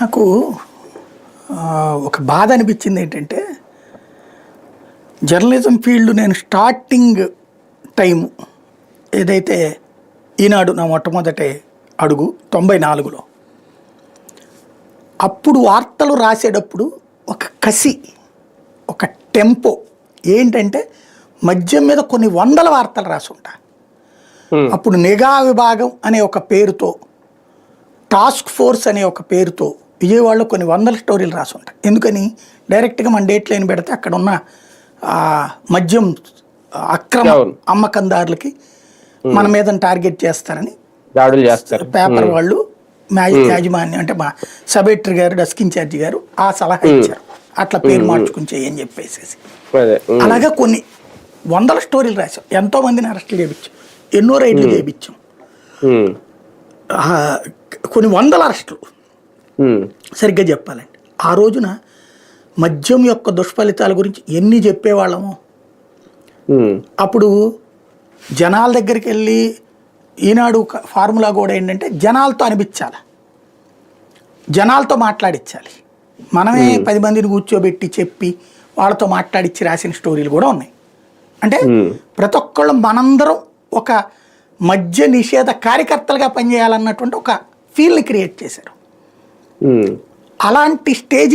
నాకు ఒక బాధ అనిపించింది ఏంటంటే జర్నలిజం ఫీల్డ్ నేను స్టార్టింగ్ టైం ఏదైతే ఈనాడు నా మొట్టమొదటి అడుగు తొంభై నాలుగులో అప్పుడు వార్తలు రాసేటప్పుడు ఒక కసి ఒక టెంపో ఏంటంటే మద్యం మీద కొన్ని వందల వార్తలు రాసుంటా. అప్పుడు నిఘా విభాగం అనే ఒక పేరుతో టాస్క్ ఫోర్స్ అనే ఒక పేరుతో విజయవాడలో కొన్ని వందల స్టోరీలు రాసి ఉంటాయి ఎందుకని? డైరెక్ట్గా మన డేట్ లైన్ పెడితే అక్కడ ఉన్న మద్యం అక్రమ. అమ్మకందారులకి మన మీద టార్గెట్ చేస్తారని దాడులు చేస్తారు. పేపర్ వాళ్ళు యాజమాన్యం అంటే మా sub editor garu desk incharge garu ఆ సలహా ఇచ్చారు. అట్లా పేరు మార్చుకుని చేయని చెప్పేసి అదే. ఉమ్, అలాగా కొన్ని వందల స్టోరీలు రాసాం ఎంతో మందిని అరెస్టులు చేయించాం ఎన్నో రైడ్లు చేయించాం కొన్ని వందల అరెస్టులు. సరిగ్గా చెప్పాలండి. ఆ రోజున మద్యం యొక్క దుష్ఫలితాల గురించి ఎన్ని చెప్పేవాళ్ళము? అప్పుడు జనాల దగ్గరికి వెళ్ళి ఈనాడు ఫార్ములా కూడా ఏంటంటే జనాలతో అనిపించాలి. జనాలతో మాట్లాడించాలి మనమే పది మందిని కూర్చోబెట్టి చెప్పి వాళ్ళతో మాట్లాడించి రాసిన స్టోరీలు కూడా ఉన్నాయి. అంటే ప్రతి ఒక్కళ్ళు మనందరం ఒక మద్య నిషేధ కార్యకర్తలుగా పనిచేయాలన్నటువంటి ఒక ఫీల్ని క్రియేట్ చేశారు. అలాంటి స్టేజ్